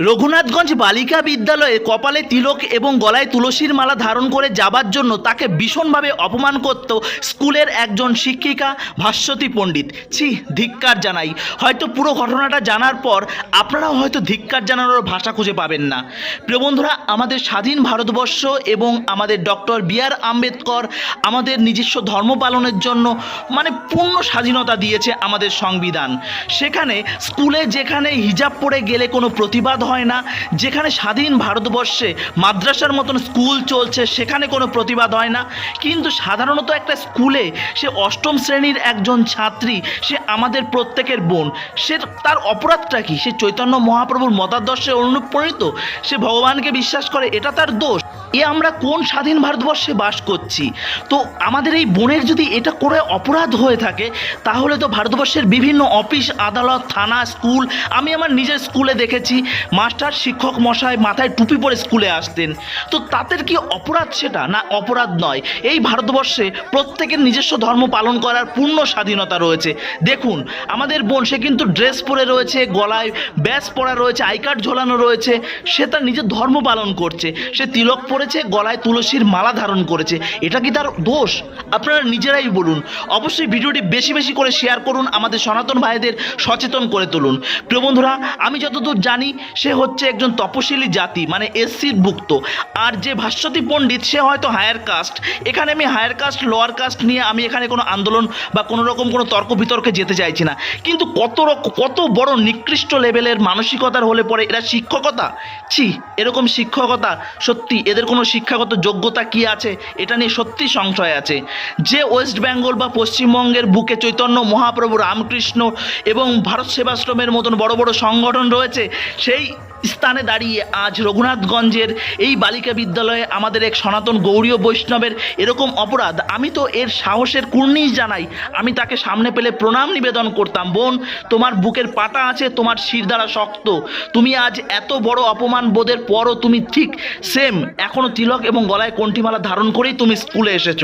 রঘুনাথগঞ্জ বালিকা বিদ্যালয়ে কপালে তিলক এবং গলায় তুলসীর মালা ধারণ করে যাবার জন্য তাকে ভীষণভাবে অপমান করত স্কুলের একজন শিক্ষিকা ভাস্বতী পণ্ডিত। ছি, ধিক্কার জানাই। হয়তো পুরো ঘটনাটা জানার পর আপনারাও হয়তো ধিক্কার জানানোর ভাষা খুঁজে পাবেন না। প্রিয় বন্ধুরা, আমাদের স্বাধীন ভারতবর্ষ এবং আমাদের ডক্টর বি আর আম্বেদকর আমাদের নিজস্ব ধর্ম পালনের জন্য মানে পূর্ণ স্বাধীনতা দিয়েছে আমাদের সংবিধান। সেখানে স্কুলে যেখানে হিজাব পরে গেলে কোনো প্রতিবাদ হয় না। যেখানে স্বাধীন ভারতবর্ষে মাদ্রাসার মতন স্কুল চলছে, সেখানে কোনো প্রতিবাদ হয় না। কিন্তু সাধারণত একটা স্কুলে সে অষ্টম শ্রেণির একজন ছাত্রী, সে আমাদের প্রত্যেকের বোন। সে তার অপরাধটা কি? সে চৈতন্য মহাপ্রভুর মতাদর্শে অনুপ্রাণিত? সে ভগবানকে বিশ্বাস করে, এটা তার দোষ। এ আমরা কোন স্বাধীন ভারতবর্ষে বাস করছি? তো আমাদের এই বোনের যদি এটা করে অপরাধ হয়ে থাকে, তাহলে তো ভারতবর্ষের বিভিন্ন অফিস, আদালত, থানা, স্কুল, আমি আমার নিজের স্কুলে দেখেছি, মাস্টার, শিক্ষক মশাই মাথায় টুপি পরে স্কুলে আসতেন। তো তাদের কি অপরাধ সেটা? না, অপরাধ নয়। এই ভারতবর্ষে প্রত্যেকের নিজস্ব ধর্ম পালন করার পূর্ণ স্বাধীনতা রয়েছে। দেখুন, আমাদের বোন, সে কিন্তু ড্রেস পরে রয়েছে, গলায় ব্যাস পরা রয়েছে, আই কার্ড ঝোলানো রয়েছে, সে তার নিজের ধর্ম পালন করছে। সে তিলক পরেছে গলায় তুলসীর মালা ধারণ করেছে, এটা কি তার দোষ? আপনারা নিজেরাই বলুন। অবশ্যই ভিডিওটি বেশি বেশি করে শেয়ার করুন, আমাদের সনাতন ভাইদের সচেতন করে তুলুন। প্রিয় বন্ধুরা, আমি যতদূর জানি, সে হচ্ছে একজন তপশিলি জাতি মানে এসসির ভুক্ত আর যে ভাস্বতী পণ্ডিত, সে হয়তো হায়ার কাস্ট এখানে আমি হায়ার কাস্ট লোয়ার কাস্ট নিয়ে আমি এখানে কোনো আন্দোলন বা কোনো রকম কোনো তর্ক বিতর্কে যেতে চাইছি না। কিন্তু কত কত বড় নিকৃষ্ট লেভেলের মানসিকতার হলে পরে এরা শিক্ষকতা? ছি, এরকম শিক্ষকতা সত্যি এদের কোনো শিক্ষাগত যোগ্যতা কি আছে? এটা নিয়ে সত্যি সংশয় আছে। যে ওয়েস্ট বেঙ্গল বা পশ্চিমবঙ্গের বুকে চৈতন্য মহাপ্রভু রামকৃষ্ণ এবং ভারত সেবাশ্রমের মতন বড় বড় সংগঠন রয়েছে, সেই স্থানে দাঁড়িয়ে আজ রঘুনাথগঞ্জের এই বালিকা বিদ্যালয়ে আমাদের এক সনাতন গৌরীয় বৈষ্ণবের এরকম অপরাধ, আমি তো এর সাহসের কুর্নিশ জানাই। আমি তাকে সামনে পেলে প্রণাম নিবেদন করতাম। বোন, তোমার বুকের পাটা আছে, তোমার শিরদাঁড়া শক্ত। তুমি আজ এত বড় অপমান বোধের পরও তুমি ঠিক সেম এখনও তিলক এবং গলায় কণ্ঠিমালা ধারণ করেই তুমি স্কুলে এসেছ।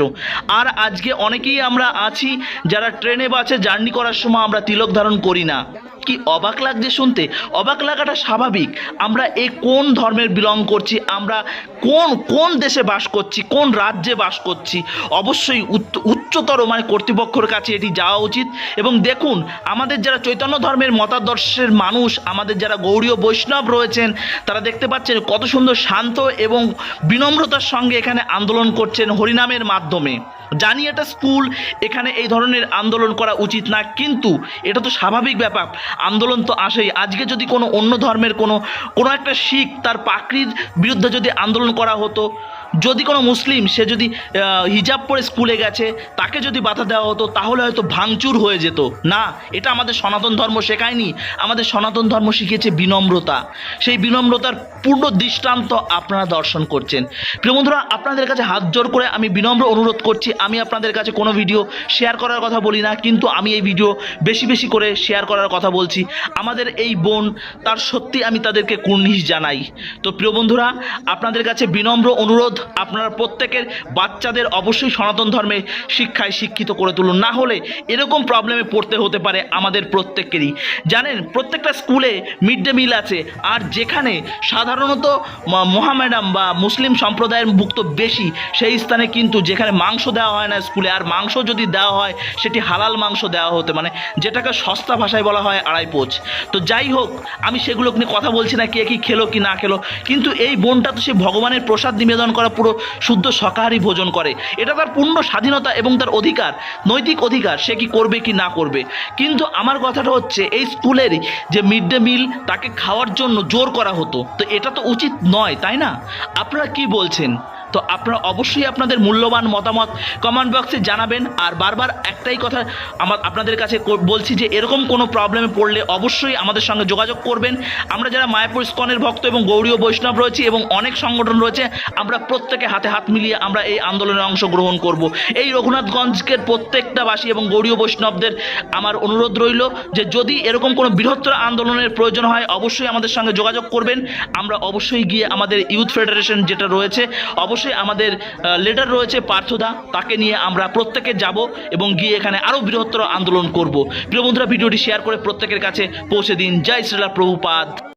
আর আজকে অনেকেই আমরা আছি যারা ট্রেনে বাসে জার্নি করার সময় আমরা তিলক ধারণ করি না। কি অবাক লাগছে শুনতে? অবাক লাগাটা স্বাভাবিক। আমরা এই কোন ধর্মের বিলং করছি? আমরা কোন কোন দেশে বাস করছি? কোন রাজ্যে বাস করছি? অবশ্যই উচ্চ- উচ্চতর মানে কর্তৃপক্ষের কাছে এটি যাওয়া উচিত। এবং দেখুন, আমাদের যারা চৈতন্য ধর্মের মতাদর্শের মানুষ, আমাদের যারা গৌরীয় বৈষ্ণব রয়েছেন, তারা দেখতে পাচ্ছেন কত সুন্দর শান্ত এবং বিনম্রতার সঙ্গে এখানে আন্দোলন করছেন হরিনামের মাধ্যমে। জানি এটা স্কুল, এখানে এই ধরনের আন্দোলন করা উচিত না, কিন্তু এটা তো স্বাভাবিক ব্যাপার। আন্দোলন তো আসেই। আজকে যদি কোনো অন্য ধর্মের কোনো কোনো একটা শিখ তার পাকড়ির বিরুদ্ধে যদি আন্দোলন করা হতো যদি কোনো মুসলিম, সে যদি হিজাব পরে স্কুলে গেছে, তাকে যদি বাধা দেওয়া হতো, তাহলে হয়তো ভাঙচুর হয়ে যেত। না, এটা আমাদের সনাতন ধর্ম শেখায়নি। আমাদের সনাতন ধর্ম শিখিয়েছে বিনম্রতা। সেই বিনম্রতার পূর্ণ দৃষ্টান্ত আপনারা দর্শন করছেন। প্রিয় বন্ধুরা, আপনাদের কাছে হাত জোর করে আমি বিনম্র অনুরোধ করছি। আমি আপনাদের কাছে কোনো ভিডিও শেয়ার করার কথা বলি না, কিন্তু আমি এই ভিডিও বেশি বেশি করে শেয়ার করার কথা বলছি। আমাদের এই বোন, তার সত্যি আমি তাদেরকে কুর্নিশ জানাই। তো প্রিয় বন্ধুরা, আপনাদের কাছে বিনম্র অনুরোধ আপনারা প্রত্যেকের বাচ্চাদের অবশ্যই সনাতন ধর্মে শিক্ষায় শিক্ষিত করে তুলুন। না হলে এরকম প্রবলেমে পড়তে হতে পারে আমাদের প্রত্যেকেরই। জানেন, প্রত্যেকটা স্কুলে মিড ডে মিল আছে। আর যেখানে সাধারণত মহামেডাম বা মুসলিম সম্প্রদায়ের ভুক্ত বেশি, সেই স্থানে কিন্তু যেখানে মাংস দেওয়া হয় না স্কুলে আর মাংস যদি দেওয়া হয়, সেটি হালাল মাংস দেওয়া হতে মানে যেটাকে সস্তা ভাষায় বলা হয় আড়াই পোচ। তো যাই হোক, আমি সেগুলো নিয়ে কথা বলছি না, কে কি খেলো, কি না খেলো। কিন্তু এই বোনটা তো সে ভগবানের প্রসাদ নিবেদন করা পুরো শুদ্ধ শাকাহারি ভোজন করে। এটা তার পূর্ণ স্বাধীনতা এবং তার অধিকার, নৈতিক অধিকার, সে কি করবে কি না করবে। কিন্তু আমার কথাটা হচ্ছে, এই স্কুলের যে মিড ডে মিল তাকে খাওয়ার জন্য জোর করা হতো, তো এটা তো উচিত নয়, তাই না? আপনারা কি বলছেন? তো আপনারা অবশ্যই আপনাদের মূল্যবান মতামত কমেন্ট বক্সে জানাবেন। আর বারবার একটাই কথা আমার আপনাদের কাছে বলছি যে, এরকম কোনো প্রবলেমে পড়লে অবশ্যই আমাদের সঙ্গে যোগাযোগ করবেন। আমরা যারা মায়াপুর স্কনের ভক্ত এবং গৌরীয় বৈষ্ণব রয়েছি এবং অনেক সংগঠন রয়েছে, আমরা প্রত্যেকে হাতে হাত মিলিয়ে আমরা এই আন্দোলনে অংশগ্রহণ করব। এই রঘুনাথগঞ্জকের প্রত্যেকটা বাসী এবং গৌরীয় বৈষ্ণবদের আমার অনুরোধ রইল যে, যদি এরকম কোনো বৃহত্তর আন্দোলনের প্রয়োজন হয়, অবশ্যই আমাদের সঙ্গে যোগাযোগ করবেন। আমরা অবশ্যই গিয়ে আমাদের ইউথ ফেডারেশন যেটা রয়েছে অবশ্যই আমাদের লিডার রয়েছে পার্থদা, তাকে নিয়ে আমরা প্রত্যেকে যাব এবং গিয়ে এখানে আরও বৃহত্তর আন্দোলন করব। প্রিয় বন্ধুরা, ভিডিওটি শেয়ার করে প্রত্যেকের কাছে পৌঁছে দিন। জয় শ্রীলা প্রভুপাদ